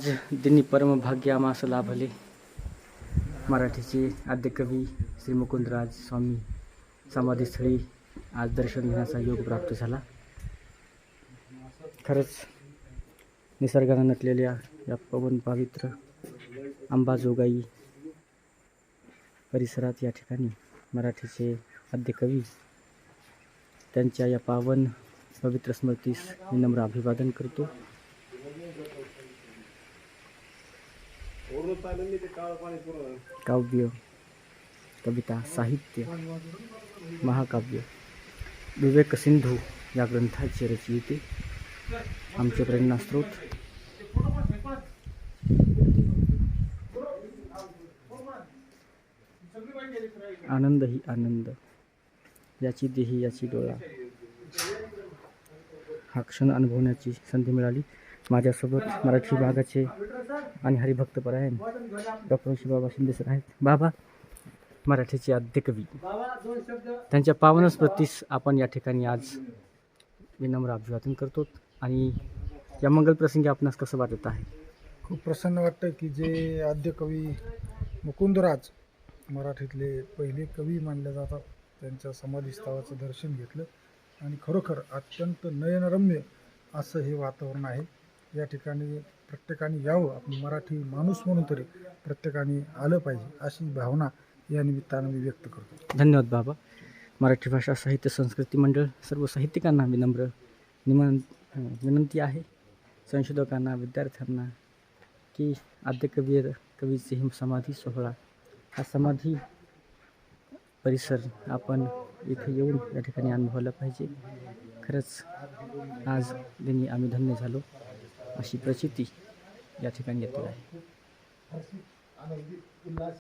आज दिनी परमभाग्य आम्हास लाभले मराठीचे आद्यकवी श्री मुकुंदराज स्वामी समाधीस्थळी आज दर्शन घेण्याचा योग प्राप्त झाला. खरंच निसर्गानं नटलेल्या या पवन पवित्र अंबाजोगाई परिसरात या ठिकाणी मराठीचे आद्यकवी त्यांच्या या पावन पवित्र स्मृतीस मी नम्र अभिवादन करतो. काव्य कविता साहित्य महाकाव्य. विवेक सिंधू या ग्रंथाचे रचयिते आमचे प्रेरणास्रोत आनंद ही आनंद याची देही याची डोळा. हा क्षण अनुभवण्याची संधी मिळाली. माझ्यासोबत मराठी विभागाचे आणि हरिभक्तपरायण डॉक्टर शिवबाबा शिंदे सर आहेत. बाबा मराठीचे आद्य कवी. त्यांच्या पावन स्मृतीस आपण या ठिकाणी आज विनम्र अभिवादन करतो आणि या मंगल प्रसंगी आपणास कसं वाटत आहे? खूप प्रसन्न वाटतं की जे आद्य कवी मुकुंदराज मराठीतले पहिले कवी मानले जातात त्यांच्या समाधीस्थळाचं दर्शन घेतलं आणि खरोखर अत्यंत नयनरम्य असं हे वातावरण आहे. या ठिकाणी प्रत्येकाने यावं आपण मराठी माणूस म्हणून तरी प्रत्येकाने आलं पाहिजे अशी भावना या निमित्तानं मी व्यक्त करतो. धन्यवाद बाबा. मराठी भाषा साहित्य संस्कृती मंडळ सर्व साहित्यिकांना विनम्र निमन विनंती आहे. संशोधकांना विद्यार्थ्यांना की आद्य कवी कवीचे हिम समाधी सोहळा हा समाधी परिसर आपण इथे येऊन या ठिकाणी अनुभवला पाहिजे. खरंच आज दिनी आम्ही धन्य झालो. अशी प्रचिती या ठिकाणी येते. आहे